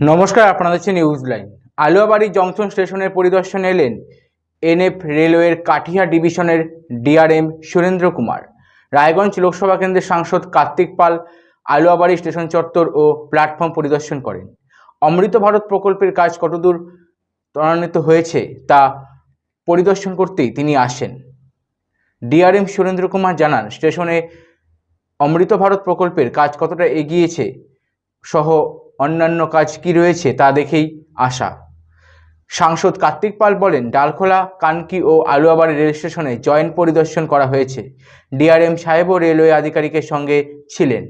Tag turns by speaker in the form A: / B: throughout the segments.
A: নমস্কার আপনারা দেখছেন নিউজ লাইন আলুয়াবাড়ি জংশন স্টেশনের পরিদর্শনে এলেন এনএফ রেলওয়ের কাঠিয়া ডিভিশনের ডিআরএম সুরেন্দ্র কুমার। রায়গঞ্জ লোকসভা কেন্দ্রের সাংসদ কার্তিক পাল আলুয়াবাড়ি স্টেশন চত্বর ও প্ল্যাটফর্ম পরিদর্শন করেন। অমৃত ভারত প্রকল্পের কাজ কতদূর ত্বরান্বিত হয়েছে তা পরিদর্শন করতেই তিনি আসেন। ডিআরএম সুরেন্দ্র কুমার জানান, স্টেশনে অমৃত ভারত প্রকল্পের কাজ কতটা এগিয়েছে সহ অন্যান্য কাজ কি রয়েছে তা দেখেই আসা সাংসদ কার্তিক পাল বলেন ডালখোলা কানকি ও আলুয়াবাড়ি রেল স্টেশনে জয়েন্ট পরিদর্শন করা হয়েছে ডিআরএম সাহেবও রেলওয়ে আধিকারিকের সঙ্গে ছিলেন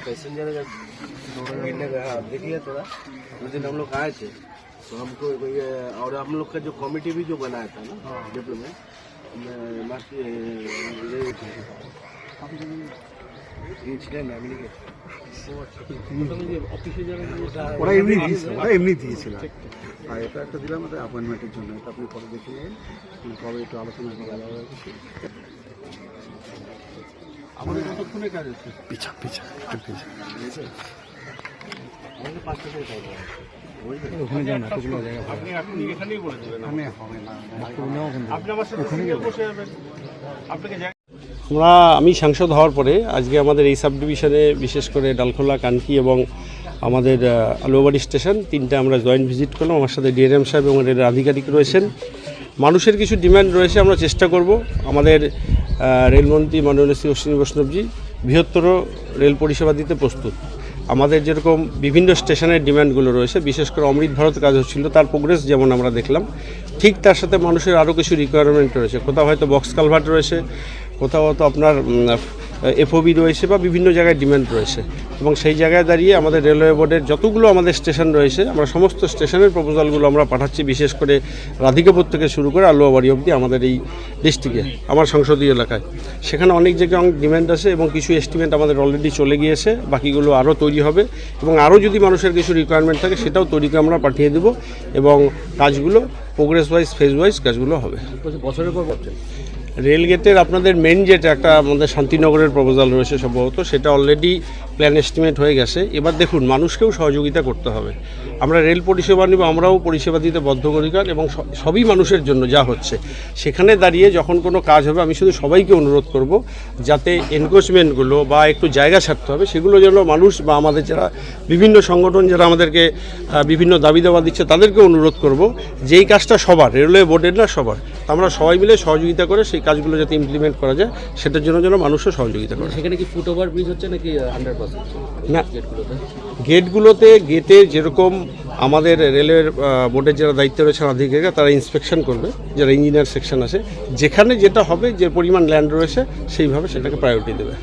B: पैसेंजर अगर दोनों गिरने गया आप देखिए थोड़ा उस दिन हम लोग आए थे तो हमको ये और हम लोग का जो कमेटी भी जो बनाया था ना डिप्लोमेट ছিলেন আমি নাকি?
C: ওরা এমনি দিয়েছিল ওরা এমনি দিয়েছিল আর এটা একটা দিলাম ওটা অ্যাপয়েন্টমেন্টের জন্য এটা আপনি পরে দেখে নেবেন কবে একটু আলোচনা করা যাবে
B: আমাদের কতক্ষণে কাজ আছে
C: পিছা পিছা একটু পিছা
B: আমাদের পাঁচটা থেকে কাজ আছে
C: ওখানে যান এতগুলো জায়গা
B: আপনি আপনি এখানেই বলে দেবেন
C: ওখানে হবে না।
B: আপনি আমার সাথে বসে যাবেন। আপনাকে জায়গা
D: আমরা আমি সাংসদ হওয়ার পরে আজকে আমাদের এই সাব ডিভিশনে বিশেষ করে ডালখোলা কানকি এবং আমাদের আহ, আলুয়াবাড়ি স্টেশন তিনটা আমরা জয়েন্ট ভিজিট করলাম। আমার সাথে ডিআরএম সাহেব এবং এর আধিকারিক রয়েছেন। মানুষের কিছু ডিমান্ড রয়েছে আমরা চেষ্টা করব। আমাদের রেলমন্ত্রী মাননীয় শ্রী অশ্বিনী বৈষ্ণবজি বৃহত্তর রেল পরিষেবা দিতে প্রস্তুত। আমাদের যেরকম বিভিন্ন স্টেশনের ডিম্যান্ডগুলো রয়েছে, বিশেষ করে অমৃত ভারত কাজ হচ্ছিল, তার প্রোগ্রেস যেমন আমরা দেখলাম, ঠিক তার সাথে মানুষের আরও কিছু রিকোয়ারমেন্ট রয়েছে। কোথাও হয়তো বক্স কালভার্ট রয়েছে, কোথাও হয়তো আপনার এফওবি রয়েছে বা বিভিন্ন জায়গায় ডিমান্ড রয়েছে। এবং সেই জায়গায় দাঁড়িয়ে আমাদের রেলওয়ে বোর্ডের যতগুলো আমাদের স্টেশন রয়েছে, আমরা সমস্ত স্টেশনের প্রপোজালগুলো আমরা পাঠাচ্ছি, বিশেষ করে রাধিকাপুর থেকে শুরু করে আলুয়াবাড়ি অবধি আমাদের এই ডিস্ট্রিক্টে আমার সংসদীয় এলাকায়। সেখানে অনেক জায়গায় অনেক ডিমান্ড আছে এবং কিছু এস্টিমেট আমাদের অলরেডি চলে গিয়েছে, বাকিগুলো আরও তৈরি হবে এবং আরও যদি মানুষের কিছু রিকোয়ারমেন্ট থাকে সেটাও তৈরি করে আমরা পাঠিয়ে দেবো এবং কাজগুলো প্রোগ্রেস ওয়াইজ ফেজ ওয়াইজ কাজগুলো হবে।
B: বছরের পর বছর
D: রেল গেটের আপনাদের মেন যেটা একটা আমাদের শান্তিনগরের প্রপোজাল রয়েছে সম্ভবত, সেটা অলরেডি প্ল্যান এস্টিমেট হয়ে গেছে। এবার দেখুন, মানুষকেও সহযোগিতা করতে হবে। আমরা রেল পরিষেবা নিব, আমরাও পরিষেবা দিতে বদ্ধপরিকর এবং সবই মানুষের জন্য যা হচ্ছে। সেখানে দাঁড়িয়ে যখন কোনো কাজ হবে, আমি শুধু সবাইকে অনুরোধ করব যাতে এনক্রোচমেন্টগুলো বা একটু জায়গা ছাড়তে হবে, সেগুলো যেন মানুষ বা আমাদের যারা বিভিন্ন সংগঠন যারা আমাদেরকে বিভিন্ন দাবি দাবা দিচ্ছে, তাদেরকে অনুরোধ করব, যেই কাজটা সবার, রেলওয়ে বোর্ডের না সবার আমরা সবাই মিলে সহযোগিতা করে সেই কাজগুলো যাতে ইমপ্লিমেন্ট করা যায় সেটার জন্য যেন মানুষও সহযোগিতা করে।
B: সেখানে কি ফুট ওভার ব্রিজ হচ্ছে নাকি আন্ডারপাস
D: না।
B: গেটগুলোতে?
D: গেটগুলোতে গেটে যেরকম আমাদের রেলের বোর্ডের যারা দায়িত্ব রয়েছে আধিকারিকরা তারা ইন্সপেকশন করবে যারা ইঞ্জিনিয়ার সেকশন আছে। যেখানে যেটা হবে যে পরিমাণ ল্যান্ড রয়েছে সেইভাবে সেটাকে প্রায়োরিটি দেবে।